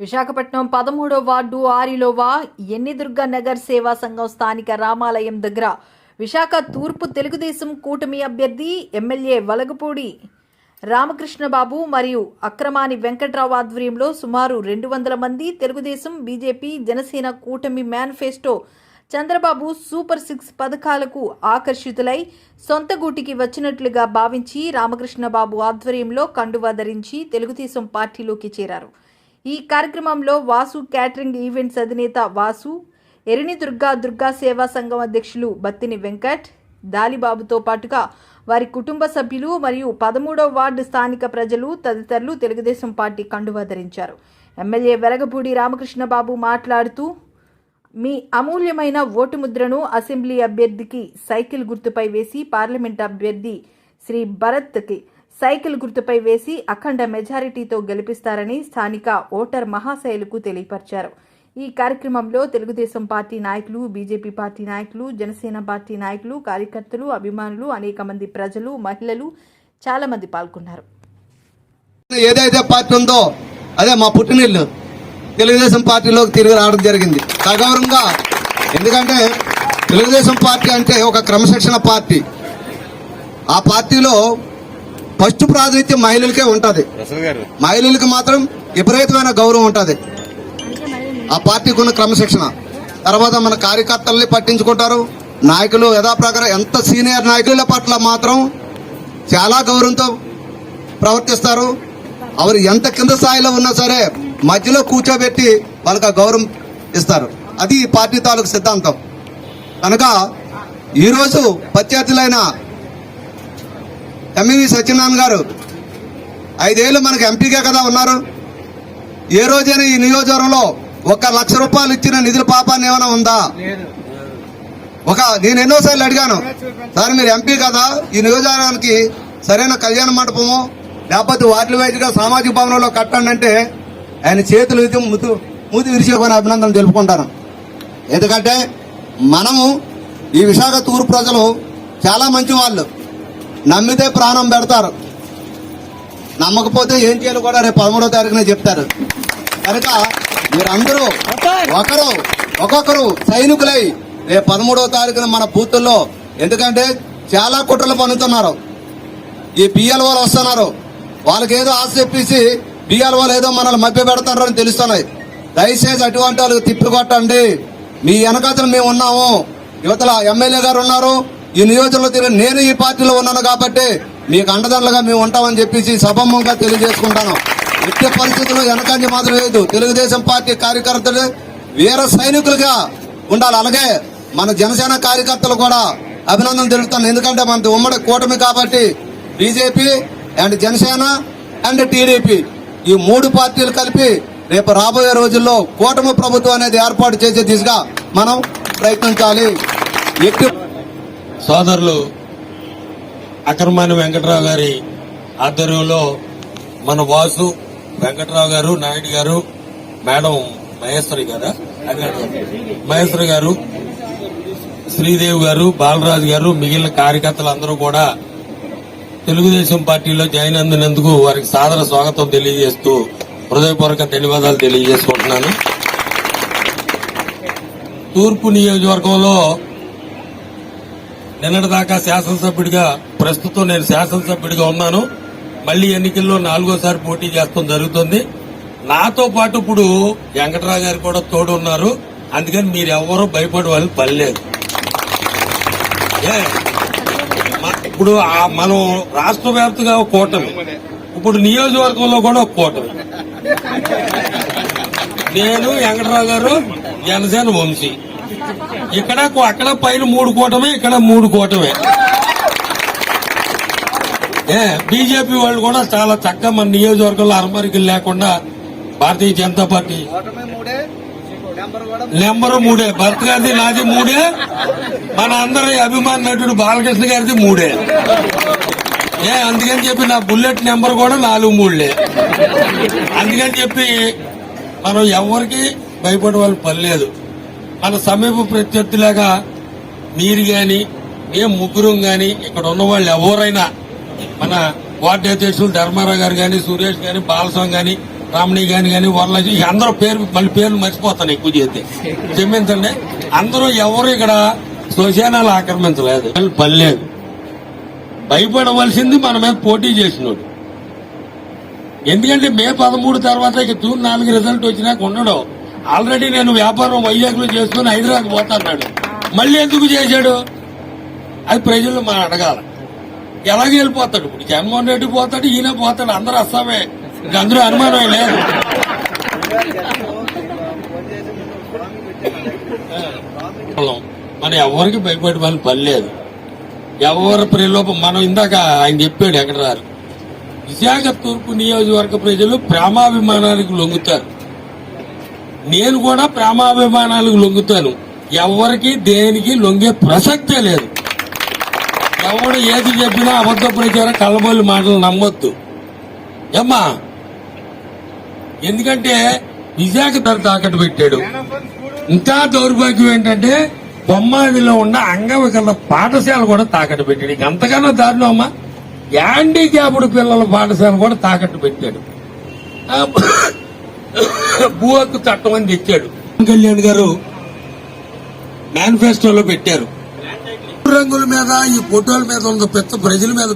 విశాఖపట్నం పదమూడో వార్డు ఆరిలోవా ఎన్నిదుర్గ నగర్ సేవా సంఘం స్థానిక రామాలయం దగ్గర విశాఖ తూర్పు తెలుగుదేశం కూటమి అభ్యర్థి ఎమ్మెల్యే వలగపూడి రామకృష్ణబాబు మరియు అక్రమాని వెంకట్రావు ఆధ్వర్యంలో సుమారు రెండు వందల మంది తెలుగుదేశం బీజేపీ జనసేన కూటమి మేనిఫెస్టో చంద్రబాబు సూపర్ సిక్స్ పథకాలకు ఆకర్షితులై సొంత గూటికి వచ్చినట్లుగా భావించి రామకృష్ణబాబు ఆధ్వర్యంలో కండువా ధరించి తెలుగుదేశం పార్టీలోకి చేరారు. ఈ కార్యక్రమంలో వాసు క్యాటరింగ్ ఈవెంట్స్ అధినేత వాసు ఎరిని దుర్గా దుర్గా సేవా సంఘం అధ్యక్షులు బత్తిని వెంకట్ దాలిబాబుతో పాటుగా వారి కుటుంబ సభ్యులు మరియు పదమూడవ వార్డు స్థానిక ప్రజలు తదితరులు తెలుగుదేశం పార్టీ కండువా ధరించారు. ఎమ్మెల్యే వెలగపూడి రామకృష్ణబాబు మాట్లాడుతూ మీ అమూల్యమైన ఓటు ముద్రను అసెంబ్లీ అభ్యర్థికి సైకిల్ గుర్తుపై వేసి పార్లమెంట్ అభ్యర్థి శ్రీ భరత్కి సైకిల్ గుర్తుపై వేసి అఖండ మెజారిటీతో గెలిపిస్తారని స్థానిక ఓటర్ మహాశైలుకు తెలియపరిచారు. ఈ కార్యక్రమంలో తెలుగుదేశం పార్టీ నాయకులు బీజేపీ పార్టీ నాయకులు జనసేన పార్టీ నాయకులు కార్యకర్తలు అభిమానులు అనేక మంది ప్రజలు మహిళలు చాలా మంది పాల్గొన్నారు. ఏదైతే పార్టీ ఉందో అదే మా పుట్టినిల్లు. తెలుగుదేశం పార్టీలోకి తిరిగి రావడం జరిగింది. సగౌరవంగా ఎందుకంటే తెలుగుదేశం పార్టీ అంటే ఒక క్రమశిక్షణ పార్టీ. ఆ పార్టీలో ఫస్ట్ ప్రాతినిధ్యం మహిళలకే ఉంటది. మహిళలకు మాత్రం విపరీతమైన గౌరవం ఉంటది. ఆ పార్టీకి ఉన్న క్రమశిక్షణ. తర్వాత మన కార్యకర్తల్ని పట్టించుకుంటారు. నాయకులు యథాప్రకారం ఎంత సీనియర్ నాయకుల పట్ల మాత్రం చాలా గౌరవంతో ప్రవర్తిస్తారు. వారు ఎంత కింద స్థాయిలో ఉన్నా సరే మధ్యలో కూర్చోబెట్టి వాళ్ళకి ఆ గౌరవం ఇస్తారు. అది ఈ పార్టీ తాలూకు సిద్ధాంతం. కనుక ఈరోజు ప్రత్యర్థులైన ఎంఈవి సత్యనారాయణ గారు ఐదేళ్ళు మనకు ఎంపీగా కదా ఉన్నారు. ఏ రోజైనా ఈ నియోజకవర్గంలో ఒక లక్ష రూపాయలు ఇచ్చిన నిధుల పాపాన్ని ఏమైనా ఉందా? ఒక నేను ఎన్నోసార్లు అడిగాను సార్ మీరు ఎంపీ కదా ఈ నియోజకవర్గానికి సరైన కళ్యాణ మండపము లేకపోతే వార్డుల వైద్యుగా సామాజిక భవనంలో కట్టండి అంటే ఆయన చేతులు ఇది ముతు మూతి విరిచేకొని అభినందన తెలుపుకుంటాను. ఎందుకంటే మనము ఈ విశాఖ తూర్పు ప్రజలు చాలా మంచి వాళ్ళు నమ్మితే ప్రాణం పెడతారు. నమ్మకపోతే ఏం చేయాలి కూడా రేపు పదమూడో తారీఖున చెప్తారు. కనుక మీరందరూ ఒకరు ఒక్కొక్కరు సైనికులై రేపు పదమూడవ తారీఖున మన బూతుల్లో ఎందుకంటే చాలా కుట్రలు పన్నుతున్నారు. ఈ పిఎల్ వాళ్ళు వస్తున్నారు. వాళ్ళకి ఏదో ఆశ చెప్పేసి పిఎల్ వాళ్ళు ఏదో మనల్ని మభ్య పెడతారు అని తెలుస్తున్నాయి. దయచేసి అటువంటి వాళ్ళకి తిప్పి కొట్టండి మీ వెనకాతలు మేము ఉన్నాము. యువతల ఎమ్మెల్యే గారు ఉన్నారు. ఈ నియోజకవర్గంలో తిరిగి నేను ఈ పార్టీలో ఉన్నాను కాబట్టి మీకు అండదండలుగా మేము ఉంటామని చెప్పేసి సభమంగా తెలియజేసుకుంటాను. ఎట్టి పరిస్థితుల్లో వెనకంజ మాత్రం లేదు. తెలుగుదేశం పార్టీ కార్యకర్తలు వీర సైనికులుగా ఉండాలి. అలాగే మన జనసేన కార్యకర్తలు కూడా అభినందన తెలుపుతాను. ఎందుకంటే మనది ఉమ్మడి కూటమి కాబట్టి BJP and Janasena and TDP ఈ మూడు పార్టీలు కలిపి రేపు రాబోయే రోజుల్లో కూటమి ప్రభుత్వం అనేది ఏర్పాటు చేసే దిశగా మనం ప్రయత్నించాలి. ఎక్కువ సోదరులు అక్రమాని వెంకట్రావు గారి ఆధ్వర్యంలో మన వాసు వెంకట్రావు గారు నాయుడు గారు మేడం మహేశ్వరి గారా? మహేశ్వరి గారు శ్రీదేవి గారు బాలరాజు గారు మిగిలిన కార్యకర్తలు అందరూ కూడా తెలుగుదేశం పార్టీలో జాయిన్ అందినందుకు వారికి సాదర స్వాగతం తెలియజేస్తూ హృదయపూర్వక ధన్యవాదాలు తెలియజేసుకుంటున్నాను. తూర్పు నియోజకవర్గంలో నిన్నటిదాకా శాసనసభ్యుడిగా ప్రస్తుతం నేను శాసనసభ్యుడిగా ఉన్నాను. మళ్ళీ ఎన్నికల్లో నాలుగోసారి పోటీ చేస్తాం జరుగుతుంది. నాతో పాటు ఇప్పుడు వెంకటరావు గారు కూడా తోడు ఉన్నారు. అందుకని మీరు ఎవరూ భయపడే వాళ్ళు పని లేదు. ఏ, ఇప్పుడు మనం రాష్ట్ర వ్యాప్తంగా ఒక కూటమి. ఇప్పుడు నియోజకవర్గంలో కూడా ఒక కూటమి. నేను వెంకటరావు గారు జనసేన వంశీ. ఇక్కడ అక్కడ పైన మూడు కూటమే ఇక్కడ మూడు కూటమే. ఏ బీజేపీ వాళ్ళు కూడా చాలా చక్కగా మన నియోజకవర్గంలో అరమరికలు లేకుండా భారతీయ జనతా పార్టీ. నెంబర్ మూడే. భర్త గారిది నాది మూడే. మన అందరి అభిమాన నటుడు బాలకృష్ణ గారిది మూడే. ఏ అందుకని చెప్పి నా బుల్లెట్ నెంబర్ కూడా నాలుగు మూడులే. అందుకని చెప్పి మనం ఎవరికి భయపడే వాళ్ళు పని లేదు. మన సమీప ప్రత్యర్థిలాగా మీరు గాని మేము ముగ్గురం గాని ఇక్కడ ఉన్న వాళ్ళు ఎవరైనా మన వార్డు అధ్యక్షులు ధర్మారావు గారు కానీ సురేష్ గాని బాలస్వామి గాని రామణి గాని కానీ వరలక్ష్మి అందరూ పేరు మళ్ళీ పేర్లు మర్చిపోతాను ఎక్కువ చేస్తే. క్షమించండి. అందరూ ఎవరు ఇక్కడ శ్మశానాలు ఆక్రమించలేదు. పనిలేదు భయపడవలసింది మన మీద పోటీ చేసినోడు. ఎందుకంటే మే పదమూడు తర్వాత ఇక జూన్ నాలుగు రిజల్ట్ వచ్చినాక ఉండడం. ఆల్రెడీ నేను వ్యాపారం వైజాగ్లో చేసుకుని హైదరాబాద్ పోతాన్నాడు మళ్ళీ ఎందుకు చేశాడు? అది ప్రజలు మనం అడగాల. ఎలాగ వెళ్ళిపోతాడు? ఇప్పుడు జగన్మోహన్ రెడ్డి పోతాడు ఈయన పోతాడు. అందరూ అస్సామే అందరూ అనుమానం లేదు. మనం ఎవరికి భయపడి పని లేదు. ఎవరి ప్రలోభం? మనం ఇందాక ఆయన చెప్పాడు ఎక్కడ రారు విశాఖ తూర్పు నియోజకవర్గ ప్రజలు ప్రేమాభిమానానికి లొంగుతారు. నేను కూడా ప్రేమాభిమానాలకు లొంగుతాను. ఎవరికి దేనికి లొంగే ప్రసక్తే లేదు. ఎవడు ఏది చెప్పినా అబద్ధ ప్రచారం కలబోలి మాటలు నమ్మొద్దు. ఏమ్మా? ఎందుకంటే విశాఖ ధర తాకట్టు పెట్టాడు. ఇంకా దౌర్భాగ్యం ఏంటంటే బొమ్మాదిలో ఉన్న అంగవికల పాఠశాల కూడా తాకట్టు పెట్టాడు. ఇక అంతకన్నా దారుణం అమ్మా. హ్యాండిక్యాప్డ్ పిల్లల పాఠశాల కూడా తాకట్టు పెట్టాడు. భూ హక్కు చట్టం అని తెచ్చాడు. కళ్యాణ్ గారు మేనిఫెస్టోలో పెట్టారు. రంగుల మీద ఈ ఫోటోల మీద ఉన్న పెద్ద ప్రజల మీద